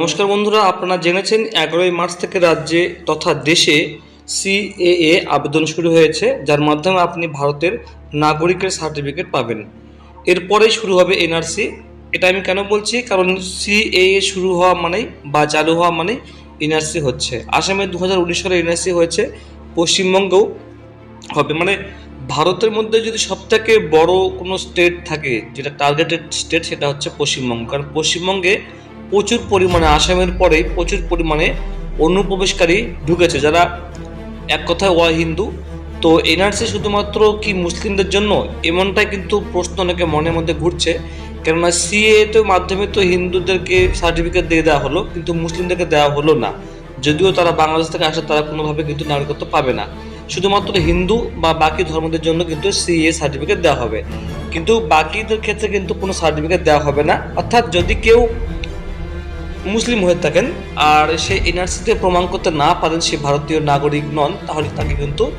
নমস্কার বন্ধুরা, আপনারা জেনেছেন এগারোই মার্চ থেকে রাজ্যে তথা দেশে সিএএ আবেদন শুরু হয়েছে, যার মাধ্যমে আপনি ভারতের নাগরিকের সার্টিফিকেট পাবেন। এরপরেই শুরু হবে এনআরসি। এটা আমি কেন বলছি? কারণ সিএএ শুরু হওয়া মানেই বা চালু হওয়া মানেই এনআরসি হচ্ছে। আসামে দু হাজার উনিশ সালে এনআরসি হয়েছে, পশ্চিমবঙ্গেও হবে। মানে ভারতের মধ্যে যদি সবথেকে বড় কোনো স্টেট থাকে, যেটা টার্গেটেড স্টেট সেটা হচ্ছে পশ্চিমবঙ্গ। কারণ পশ্চিমবঙ্গে প্রচুর পরিমাণে আসামের পরেই প্রচুর পরিমাণে অনুপ্রবেশকারী ঢুকেছে যারা এক কথায় ওয়া হিন্দু। তো এনআরসি শুধুমাত্র কি মুসলিমদের জন্য? এমনটাই কিন্তু প্রশ্ন অনেকে মনের মধ্যে ঘুরছে। কেননা সিএ তো মাধ্যমে তো হিন্দুদেরকে সার্টিফিকেট দিয়ে দেওয়া হলো, কিন্তু মুসলিমদেরকে দেওয়া হলো না। যদিও তারা বাংলাদেশ থেকে আসে, তারা কোনোভাবে কিন্তু নাগরিকত্ব পাবে না। শুধুমাত্র হিন্দু বা বাকি ধর্মদের জন্য কিন্তু সিএ সার্টিফিকেট দেওয়া হবে। কিন্তু বাকিদের ক্ষেত্রে কিন্তু কোনো সার্টিফিকেট দেওয়া হবে না। অর্থাৎ যদি কেউ মুসলিম হয়ে থাকেন আর সে এনআরসিতে প্রমাণ করতে না পারেন সে ভারতীয় নাগরিক নন, তাহলে তাকে কিন্তু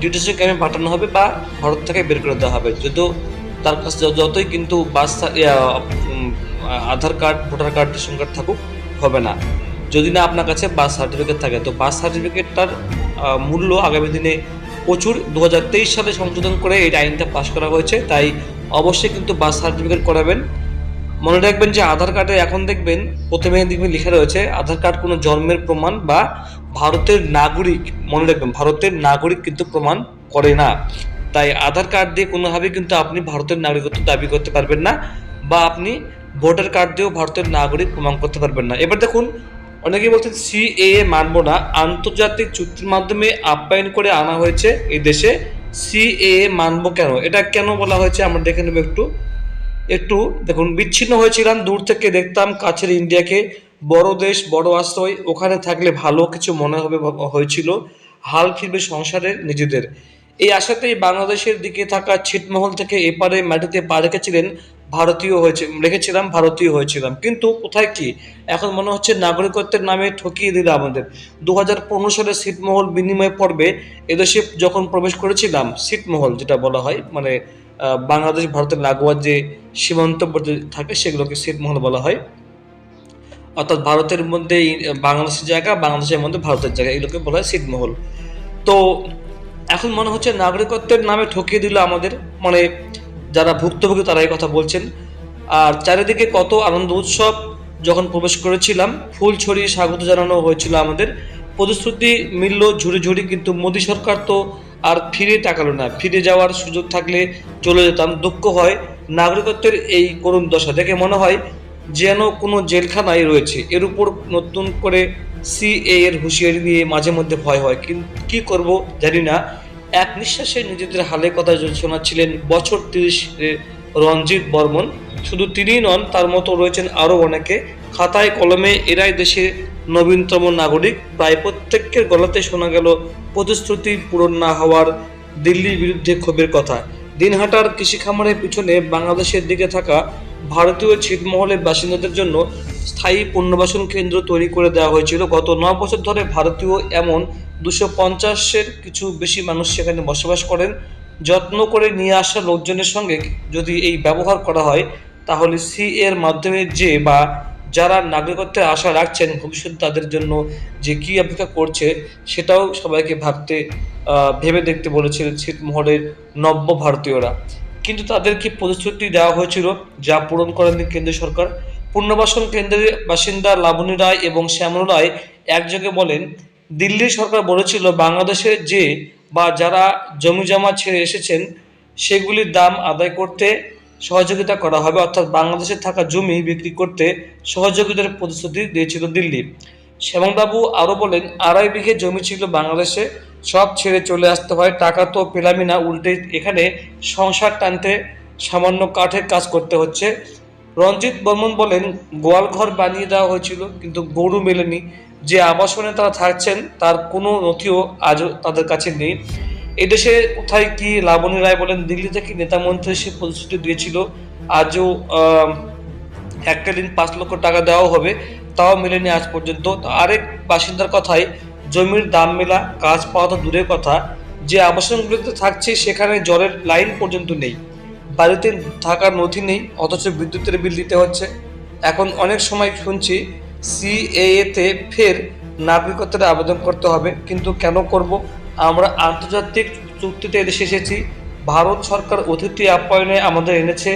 ডিটেশন ক্যাম্পে পাঠানো হবে বা ভারত থেকে বের করে দেওয়া হবে। যদিও তার কাছে যত- যতই কিন্তু বাস Aadhaar card, voter card ration card থাকুক, হবে না। যদি না আপনার কাছে বাস সার্টিফিকেট থাকে, তো বাস সার্টিফিকেটটার মূল্য আগামী দিনে প্রচুর। দু হাজার তেইশ সালে সংশোধন করে এই আইনটা পাশ করা হয়েছে, তাই অবশ্যই কিন্তু বাস সার্টিফিকেট করাবেন। মনে রাখবেন যে আধার কার্ডে এখন দেখবেন প্রথমে দেখবেন লেখা রয়েছে, আধার কার্ড কোনো জন্মের প্রমাণ বা ভারতের নাগরিক, মনে রাখবেন ভারতের নাগরিক কিন্তু প্রমাণ করে না। তাই আধার কার্ড দিয়ে কোনোভাবে কিন্তু আপনি ভারতের নাগরিকত্ব দাবি করতে পারবেন না বা আপনি ভোটার কার্ড দিয়েও ভারতের নাগরিক প্রমাণ করতে পারবেন না। এবার দেখুন, অনেকেই বলছেন সিএএ মানব না, আন্তর্জাতিক চুক্তির মাধ্যমে আপ্যায়ন করে আনা হয়েছে এই দেশে। সিএএ মানব কেন? এটা কেন বলা হয়েছে? আমরা দেখে নেব একটু। একটু দেখুন, বিচ্ছিন্ন হয়েছিলাম, দূর থেকে দেখতাম কাছের ইন্ডিয়াকে, বড় দেশ, বড় আশ্রয়, ওখানে থাকলে ভালো কিছু মনে হবে হয়েছিল, হাল ফিরবে সংসারের নিজেদের। এই আশাতেই বাংলাদেশের দিকে থাকা ছিটমহল থেকে এপারে মাটিতে পা রেখেছিলেন ভারতীয় হয়েছে, রেখেছিলাম, ভারতীয় হয়েছিলাম। কিন্তু কোথায় কি? এখন মনে হচ্ছে নাগরিকত্বের নামে ঠকিয়ে দিল আমাদের। দু হাজার পনেরো সালে ছিটমহল বিনিময় পর্বে এদেশে যখন প্রবেশ করেছিলাম, ছিটমহল যেটা বলা হয় মানে বাংলাদেশ, ভারতের লাগোয়া যে সীমান্তবর্তী থাকে সেগুলোকে ছিটমহল বলা হয়। অর্থাৎ ভারতের মধ্যে বাংলাদেশের জায়গা, বাংলাদেশের মধ্যে ভারতের জায়গা, এগুলোকে বলা হয় ছিটমহল তো এখন মনে হচ্ছে নাগরিকত্বের নামে ঠকিয়ে দিল আমাদের মানে যারা ভুক্তভোগী তারা এই কথা বলছেন। আর চারিদিকে কত আনন্দ উৎসব, যখন প্রবেশ করেছিলাম, ফুল ছড়িয়ে স্বাগত জানানো হয়েছিল আমাদের। প্রতিশ্রুতি মিলল ঝুড়ি ঝুড়ি, কিন্তু মোদী সরকার তো আর ফিরে তাকালো না। ফিরে যাওয়ার সুযোগ থাকলে চলে যেতাম। দুঃখ হয়, নাগরিকত্বের এই করুণ দশা দেখে মনে হয় যেন কোনো জেলখানায় রয়েছে। এর উপর নতুন করে সিএ এর হুঁশিয়ারি দিয়ে মাঝে মধ্যে ভয় হয়। কিন্তু কি করব জানি না। এক নিঃশ্বাসে নিজেদের হালে কথা শোনাচ্ছিলেন বছর তিরিশ রঞ্জিত বর্মন। শুধু তিনিই নন, তার মতো রয়েছেন আরও অনেকে। খাতায় কলমে এরাই দেশের নবীনতম নাগরিক প্রায় প্রত্যেকের গলাতে শোনা গেল প্রতিশ্রুতি পূরণ না হওয়ার দিল্লির বিরুদ্ধে ক্ষোভের কথা। দিনহাটার কৃষি খামারের পিছনে বাংলাদেশের দিকে থাকা ভারতীয় ছিটমহলের বাসিন্দাদের জন্য স্থায়ী পুনর্বাসন কেন্দ্র তৈরি করে দেওয়া হয়েছিল। গত ন বছর ধরে ভারতীয় এমন দুশো পঞ্চাশের কিছু বেশি মানুষ সেখানে বসবাস করেন। যত্ন করে নিয়ে আসা লোকজনের সঙ্গে যদি এই ব্যবহার করা হয়, তাহলে সি এর মাধ্যমে যে বা যারা নাগরিকত্বের আশা রাখছেন ভবিষ্যৎ তাদের জন্য যে কী অপেক্ষা করছে সেটাও সবাইকে ভাবতে ভেবে দেখতে বলেছিলেন ছিটমহলের নব্য ভারতীয়রা। কিন্তু তাদেরকে প্রতিশ্রুতি দেওয়া হয়েছিল যা পূরণ করেননি কেন্দ্র সরকার? পুনর্বাসন কেন্দ্রের বাসিন্দা লাবণী রায় এবং শ্যামল রায় একযোগে বলেন, দিল্লি সরকার বলেছিল বাংলাদেশে যে বা যারা জমি জমা ছেড়ে এসেছেন, সেগুলির দাম আদায় করতে সহযোগিতা করা হবে। অর্থাৎ বাংলাদেশে থাকা জমি বিক্রি করতে সহযোগিতার প্রতিশ্রুতি দিয়েছিল দিল্লি। শ্যামলবাবু আরও বলেন, আড়াই বিঘে জমি ছিল বাংলাদেশে, সব ছেড়ে চলে আসতে হয়। টাকা তো পেলামই না, উল্টে এখানে সংসার টানতে সামান্য কাঠের কাজ করতে হচ্ছে। রঞ্জিত বর্মন বলেন, গোয়াল ঘর বানিয়ে দেওয়া হয়েছিল, কিন্তু গরু মেলেনি। যে আবাসনে তারা থাকছেন, তার কোনো নথিও আজও তাদের কাছে নেই। এদেশে কোথায় কি লাবণী রায় বলেন দিল্লি থেকে নেতা মন্ত্রী সে প্রতিশ্রুতি দিয়েছিল, আজও এককালীন পাঁচ লক্ষ টাকা দেওয়া হবে, তাও মেলেনি আজ পর্যন্ত। আরেক বাসিন্দার কথায় জমির দাম মেলা, কাজ পাওয়া তো দূরের কথা, যে আবাসনগুলিতে থাকছে সেখানে জলের লাইন পর্যন্ত নেই, বাড়িতে থাকার নথি নেই, অথচ বিদ্যুতের বিল দিতে হচ্ছে। এখন অনেক সময় শুনছি সিএএতে ফের নাগরিকত্বের আবেদন করতে হবে, কিন্তু কেন করব? আমরা আন্তর্জাতিক চুক্তিতে এদেশে এসেছি। ভারত সরকার অতিথি আপ্যায়নে আমাদের এনেছে।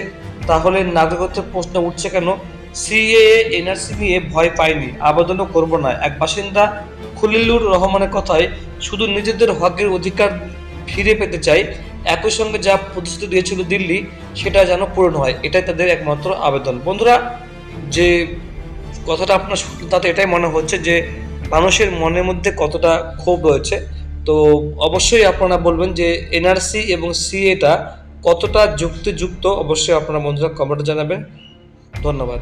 তাহলে নাগরিকত্বের প্রশ্ন উঠছে কেন? সিএএ, এনআরসি নিয়ে ভয় পায়নি আবেদনও করব না। এক বাসিন্দা খলিলুর রহমানের কথায়, শুধু নিজেদের হকের অধিকার ফিরে পেতে চাই। একই সঙ্গে যা প্রতিশ্রুতি দিয়েছিল দিল্লি, সেটা যেন পূরণ হয়। এটাই তাদের একমাত্র আবেদন। বন্ধুরা, যে কথাটা আপনার তাতে এটাই মনে হচ্ছে যে মানুষের মনের মধ্যে কতটা ক্ষোভ রয়েছে। তো অবশ্যই আপনারা বলবেন যে এনআরসি এবং সিএটা কতটা যুক্তিযুক্ত? অবশ্যই আপনারা বন্ধুরা কমেন্টে জানাবেন। ধন্যবাদ।